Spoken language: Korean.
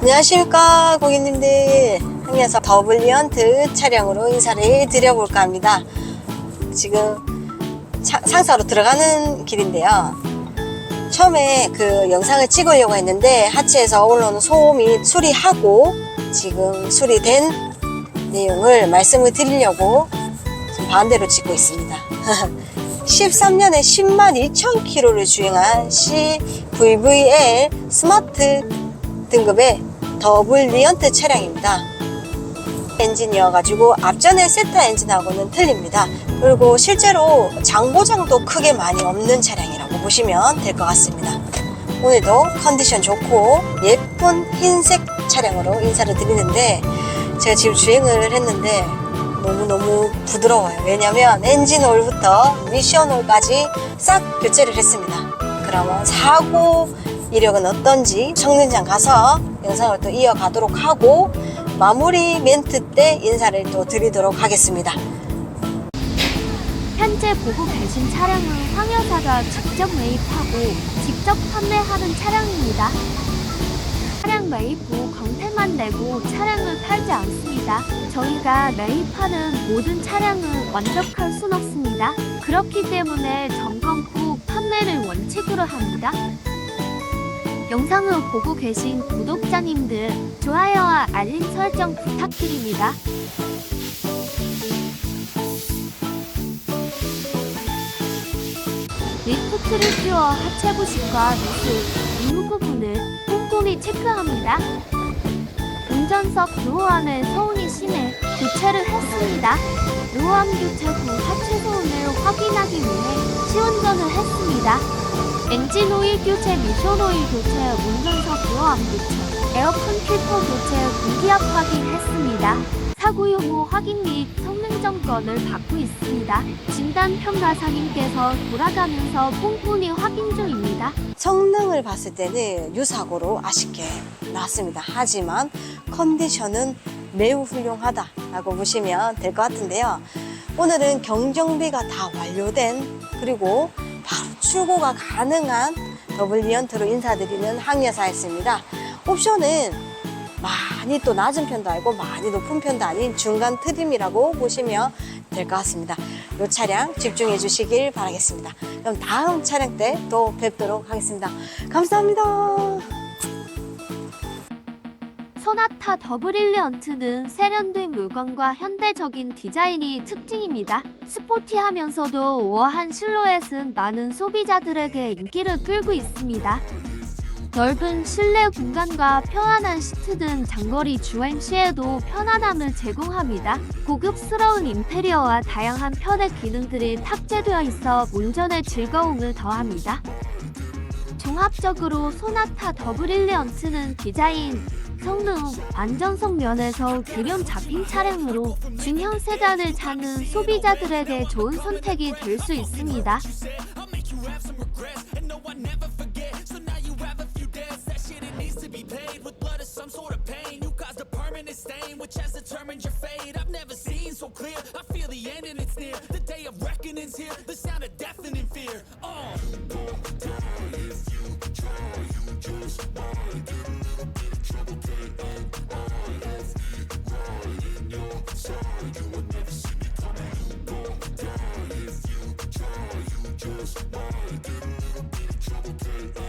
안녕하십니까 고객님들. 항해사 더블리언트 차량으로 인사를 드려볼까 합니다. 지금 차- 상사로 들어가는 길인데요. 처음에 그 영상을 찍으려고 했는데 하체에서 올라오는 소음이 수리하고 지금 수리된 내용을 말씀을 드리려고 반대로 찍고 있습니다. 13년에 10만 2천 킬로를 주행한 CVVL 스마트 등급의 더블 리언트 차량입니다. 엔진이어가지고 앞전에 세타 엔진하고는 틀립니다. 그리고 실제로 장고장도 크게 많이 없는 차량이라고 보시면 될 것 같습니다. 오늘도 컨디션 좋고 예쁜 흰색 차량으로 인사를 드리는데 제가 지금 주행을 했는데 너무너무 부드러워요. 왜냐면 엔진 오일부터 미션 오일까지 싹 교체를 했습니다. 그러면 사고 이력은 어떤지 성능장 가서 영상을 또 이어가도록 하고 마무리 멘트 때 인사를 또 드리도록 하겠습니다. 현재 보고 계신 차량은 황 여사가 직접 매입하고 직접 판매하는 차량입니다. 차량 매입 후 광택만 내고 차량을 팔지 않습니다. 저희가 매입하는 모든 차량은 완벽할 순 없습니다. 그렇기 때문에 점검 후 판매를 원칙으로 합니다. 영상을 보고 계신 구독자님들 좋아요와 알림 설정 부탁드립니다. 리프트를 끼워 하체 부식과 누수, 이후 부분을 꼼꼼히 체크합니다. 운전석 노호함의 소음이 심해 교체를 했습니다. 노호함 교체 후 하체 소음을 확인하기 위해 시운전을 했습니다. 엔진 오일 교체, 미션 오일 교체, 운전석 노호함 교체, 에어컨 필터 교체, 공기압 확인했습니다. 사고 여부 확인 및 성능 점검을 받고 있습니다. 진단 평가사님께서 돌아가면서 꼼꼼히 확인 중입니다. 성능을 봤을 때는 유사고로 아쉽게 나왔습니다. 하지만 컨디션은 매우 훌륭하다라고 보시면 될 것 같은데요. 오늘은 경정비가 다 완료된 그리고 출고가 가능한 더블 리언트로 인사드리는 항여사였습니다. 옵션은 많이 또 낮은 편도 아니고 많이 높은 편도 아닌 중간 트림이라고 보시면 될 것 같습니다. 이 차량 집중해 주시길 바라겠습니다. 그럼 다음 차량 때 또 뵙도록 하겠습니다. 감사합니다. 소나타 더블일리언트는 세련된 물건과 현대적인 디자인이 특징입니다. 스포티하면서도 우아한 실루엣은 많은 소비자들에게 인기를 끌고 있습니다. 넓은 실내 공간과 편안한 시트 등 장거리 주행 시에도 편안함을 제공합니다. 고급스러운 인테리어와 다양한 편의 기능들이 탑재되어 있어 운전의 즐거움을 더합니다. 종합적으로 소나타 더블일리언트는 디자인, 성능, 안전성 면에서 균형 잡힌 차량으로 중형 세단을 찾는 소비자들에게 좋은 선택이 될 수 있습니다. the sound of deafening fear. Oh. You die if you try. You just might get a little bit of trouble. K N I F E your side. You would never see me coming. You die if you try. You just might get a little bit of trouble.